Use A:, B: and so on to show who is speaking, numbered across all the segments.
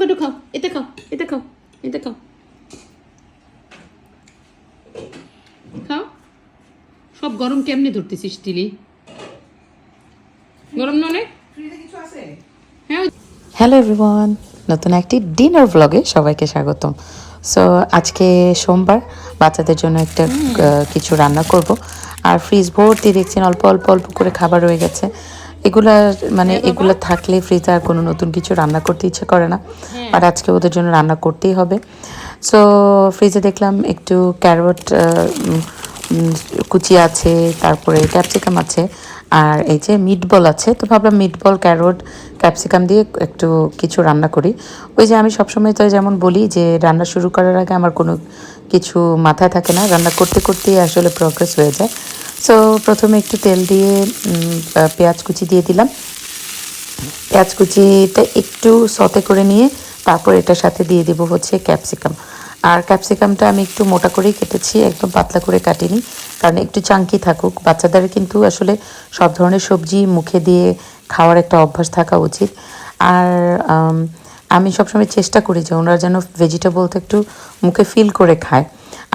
A: Avocado খাও এটা খাও এটা খাও এটা খাও। খাও? সব গরম কেমনে ধরতেছিস তিলি গরম না অনেক? হ্যাঁ
B: হ্যালো এভরিওয়ান নতুন একটি ডিনার ব্লগে সবাইকে স্বাগতম। সো আজকে সোমবার বাচ্চাদের জন্য একটা কিছু রান্না করব। আর ফ্রিজ ভর্তি দেখছেন অল্প অল্প অল্প করে খাবার রয়ে গেছে। এগুলা মানে এগুলা থাকলে ফ্রিজে আর কোনো নতুন কিছু রান্না করতে ইচ্ছে করে না। আর আজকে ওদের জন্য রান্না করতেই হবে। সো ফ্রিজে দেখলাম একটু ক্যারট কুচি আছে তারপরে ক্যাপসিকাম আছে আর এই যে মিট বল আছে। তো ভাবলাম মিট বল ক্যারট ক্যাপসিকাম দিয়ে একটু কিছু রান্না করি। ওই যে আমি সবসময় তো যেমন বলি যে রান্না শুরু করার আগে আমার কোনো কিছু মাথায় থাকে না। রান্না করতে করতেই আসলে প্রগ্রেস হয়ে যায়। সো প্রথমে একটু তেল দিয়ে পেঁয়াজ কুচি দিয়ে দিলাম। পেঁয়াজ কুচিটা একটু সতে করে নিয়ে তারপর এটার সাথে দিয়ে দেবো হচ্ছে ক্যাপসিকাম। আর ক্যাপসিকামটা আমি একটু মোটা করেই কেটেছি, একদম পাতলা করে কাটিনি, কারণ একটু চাঙ্কি থাকুক। বাচ্চাদের কিন্তু আসলে সব ধরনের সবজি মুখে দিয়ে খাওয়ার একটা অভ্যাস থাকা উচিত। আর আম, সবসময় চেষ্টা করি যে ওনারা যেন ভেজিটেবলটা একটু মুখে ফিল করে খায়।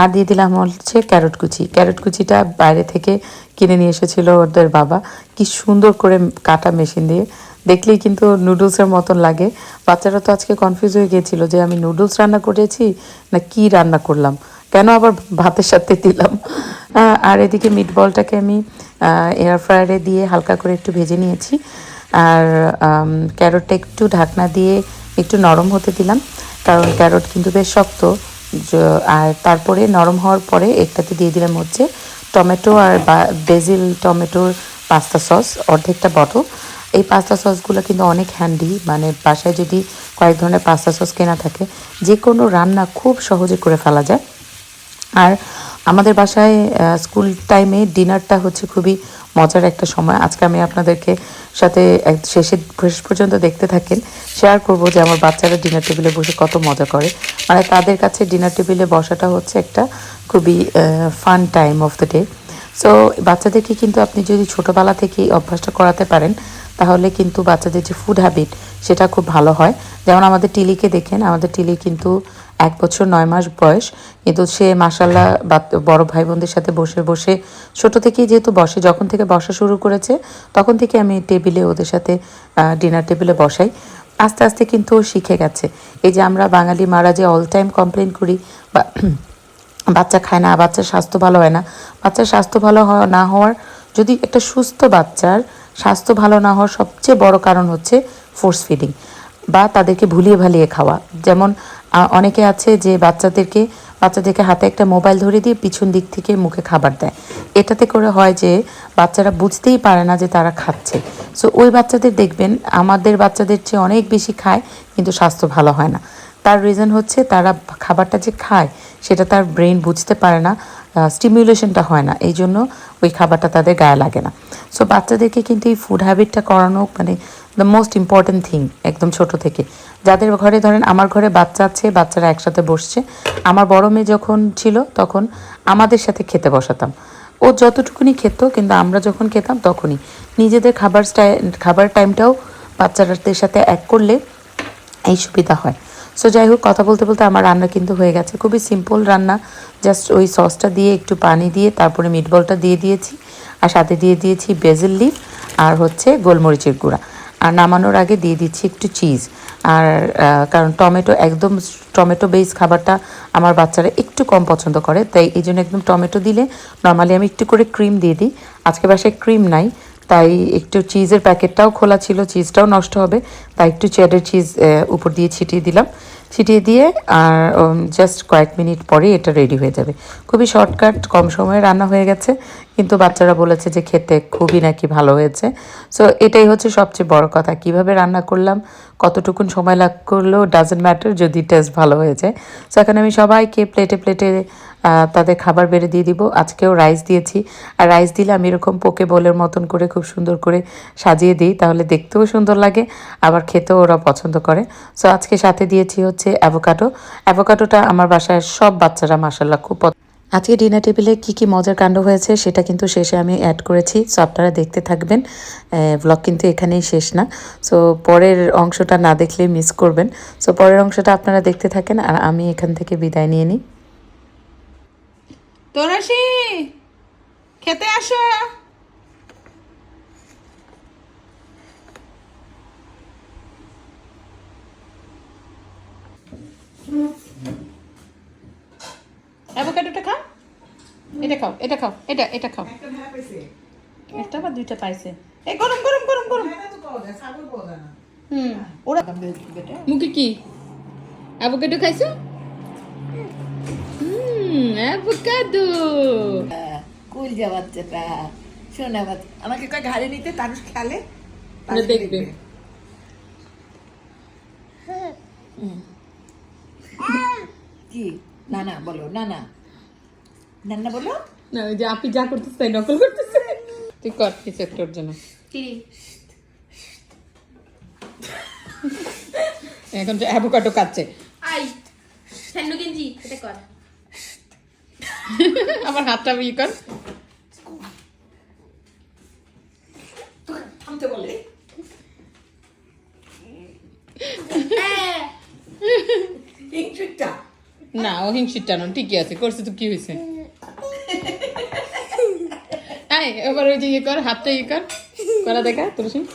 B: আর দিয়ে দিলাম হচ্ছে ক্যারট কুচি। ক্যারট কুচিটা বাইরে থেকে কিনে নিয়ে এসেছিল ওদের বাবা। কি সুন্দর করে কাটা মেশিন দিয়ে। দেখলেই কিন্তু নুডলসের মতন লাগে। বাচ্চারা তো আজকে কনফিউজ হয়ে গিয়েছিল যে আমি নুডলস রান্না করেছি না কি রান্না করলাম। কেন আবার ভাতের সাথে দিলাম? আর এদিকে মিট বলটাকে আমি এয়ার ফ্রায়ারে দিয়ে হালকা করে একটু ভেজে নিয়েছি। আর ক্যারটটা একটু ঢাকনা দিয়ে একটু নরম হতে দিলাম কারণ ক্যারট কিন্তু বেশ শক্ত। আর তারপরে নরম হওয়ার পরে একটাতে দিয়ে দিলাম হচ্ছে টমেটো আর বা- বেজিল টমেটোর পাস্তা সস অর্ধেকটা বটল। এই পাস্তা সসগুলো কিন্তু অনেক হ্যান্ডি মানে বাসায় যদি কয়েক ধরনের পাস্তা সস কেনা থাকে যে কোনো রান্না খুব সহজে করে ফেলা যায়। আর আমাদের বাসায় স্কুল টাইমে ডিনারটা হচ্ছে খুবই মজার একটা সময়। আজকে আমি আপনাদেরকে সাথে শেষে শেষ পর্যন্ত দেখতে থাকেন শেয়ার করব যে আমার বাচ্চারা ডিনার টেবিলে বসে কত মজা করে। মানে তাদের কাছে ডিনার টেবিলে বসাটা হচ্ছে একটা খুবই fun time of the day so বাচ্চাদেরকে কিন্তু আপনি যদি ছোটোবেলা থেকেই অভ্যাসটা করাতে পারেন তাহলে কিন্তু বাচ্চাদের যে ফুড হ্যাবিট সেটা খুব ভালো হয়। যেমন আমাদের টিলিকে দেখেন, আমাদের টিলি কিন্তু এক বছর নয় মাস বয়স, কিন্তু সে মাসাল্লাহ বড় ভাই বোনদের সাথে বসে বসে, ছোট থেকেই যেহেতু বসে, যখন থেকে বসা শুরু করেছে, তখন থেকে আমি টেবিলে ওদের সাথে ডিনার টেবিলে বসাই। আস্তে আস্তে কিন্তু শিখে গেছে। এই যে আমরা বাঙালি মারা যে অল টাইম কমপ্লেন করি, বা বাচ্চা খায় না, বাচ্চার স্বাস্থ্য ভালো হয় না, বাচ্চার স্বাস্থ্য ভালো না হওয়ার যদি একটা সুস্থ বাচ্চার স্বাস্থ্য ভালো না হওয়ার সবচেয়ে বড় কারণ হচ্ছে ফোর্স ফিডিং বা তাদেরকে ভুলিয়ে ভালিয়ে খাওয়া। যেমন অনেকে আছে যে বাচ্চাদেরকে বাচ্চাদেরকে হাতে একটা মোবাইল ধরে দিয়ে পিছন দিক থেকে মুখে খাবার দেয়। এটাতে করে হয় যে বাচ্চারা বুঝতেই পারে না যে তারা খাচ্ছে। সো ওই বাচ্চাদের দেখবেন, আমাদের বাচ্চাদের চেয়ে অনেক বেশি খায়, কিন্তু স্বাস্থ্য ভালো হয় না। তার রিজন হচ্ছে তারা খাবারটা যে খায়, সেটা তার ব্রেন বুঝতে পারে না। স্টিমুলেশনটা হয় না। এই জন্য ওই খাবারটা তাদের গায়ে লাগে না। সো বাচ্চাদেরকে কিন্তু এই ফুড হ্যাবিটটা করানো মানে দ্য মোস্ট ইম্পর্ট্যান্ট থিং একদম ছোট থেকে। যাদের ঘরে ধরেন আমার ঘরে বাচ্চা আছে, বাচ্চারা একসাথে বসছে। আমার বড় মেয়ে যখন ছিল তখন আমাদের সাথে খেতে বসাতাম। ও যতটুকুনি খেত, কিন্তু আমরা যখন খেতাম তখনই। নিজেদের খাবার খাবার টাইমটাও বাচ্চাদের সাথে এক করলে এই সুবিধা হয়। সো যাই হোক কথা বলতে বলতে আমার রান্না কিন্তু হয়ে গেছে। খুবই সিম্পল রান্না। জাস্ট ওই সসটা দিয়ে একটু পানি দিয়ে, তারপরে মিটবলটা দিয়ে দিয়েছি। আর সাথে দিয়ে দিয়েছি বেজিল লিফ আর হচ্ছে গোলমরিচের গুঁড়া। আর নামানোর আগে দিয়ে দিচ্ছি একটু চিজ আর কারণ টমেটো একদম টমেটো বেস খাবারটা আমার বাচ্চারা একটু কম পছন্দ করে। তাই এই জন্য একদম টমেটো দিলে নর্মালি আমি একটু করে ক্রিম দিয়ে দিই। আজকে বাসায় ক্রিম নাই। তাই একটু চিজের প্যাকেটটাও খোলা ছিল চিজটাও নষ্ট হবে, তাই একটু চেডার চিজ উপর দিয়ে ছিটিয়ে দিলাম। ছিটিয়ে দিয়ে আর জাস্ট কয়েক মিনিট পরে এটা রেডি হয়ে যাবে। খুবই শর্টকাট কম সময়ে রান্না হয়ে গেছে, কিন্তু বাচ্চারা বলেছে যে খেতে খুবই নাকি ভালো হয়েছে। সো এটাই হচ্ছে সবচেয়ে বড় কথা, কীভাবে রান্না করলাম, কতটুকুন সময় লাগ করলেও ডাজেন্ট ম্যাটার যদি টেস্ট ভালো হয়ে যায়। সো এখন আমি সবাইকে প্লেটে প্লেটে তাদের খাবার বেড়ে দিয়ে দিব। আজকেও রাইস দিয়েছি। আর রাইস দিলে আমি এরকম পোকে বলের মতন করে, খুব সুন্দর করে সাজিয়ে দিই, তাহলে দেখতেও সুন্দর লাগে, আবার খেতেও ওরা পছন্দ করে। সো আজকে সাথে দিয়েছি হচ্ছে অ্যাভোকাডো। অ্যাভোকাডোটা আমার বাসায় সব বাচ্চারা মাসাল্লাহ খুব আজকে ডিনার টেবিলে কি কি মজার কাণ্ড হয়েছে সেটা কিন্তু শেষে আমি অ্যাড করেছি সো আপনারা দেখতে থাকবেন। ব্লগ কিন্তু এখানেই শেষ না। সো পরের অংশটা না দেখলে মিস করবেন। সো পরের অংশটা আপনারা দেখতে থাকেন, আর আমি এখান থেকে বিদায় নিয়ে নিই।
A: তোরাসি খেতে আসো। অ্যাভোকাডোটা খাও? এটা খাও এটা খাও এটা এটা খাও।
C: একটা
A: বা দুইটা পাইছে। এই গরম গরম গরম গরম। হুম ওরা মুখে কি? অ্যাভোকাডো খাইছো? হুম অ্যাভোকাডো।
C: কুল যা বাচ্চাটা শোনা বাচ্চা আমাকে কয় ঘাড়ে নিতে তারুষ খেলে
A: দেখবে।
C: কি? না না বলো না না। নান্না বলো।
A: না ওই যে আপনি যা করতেছে তাই নকল করতেছে। তুই কর কিছু একটা ওর জন্য। এখন যে অ্যাভোকাডো কাটছে।
D: আই সান্নু গেঞ্জি এটা কর।
A: আমার হাতটা ই কর। না ও হিংসিটা না ঠিকই আছে করছে তো কি হয়েছে? আয় এবার ওই যে ইয়ে কর হাতটা ইয়ে কর করা দেখা তোর
C: সঙ্গে।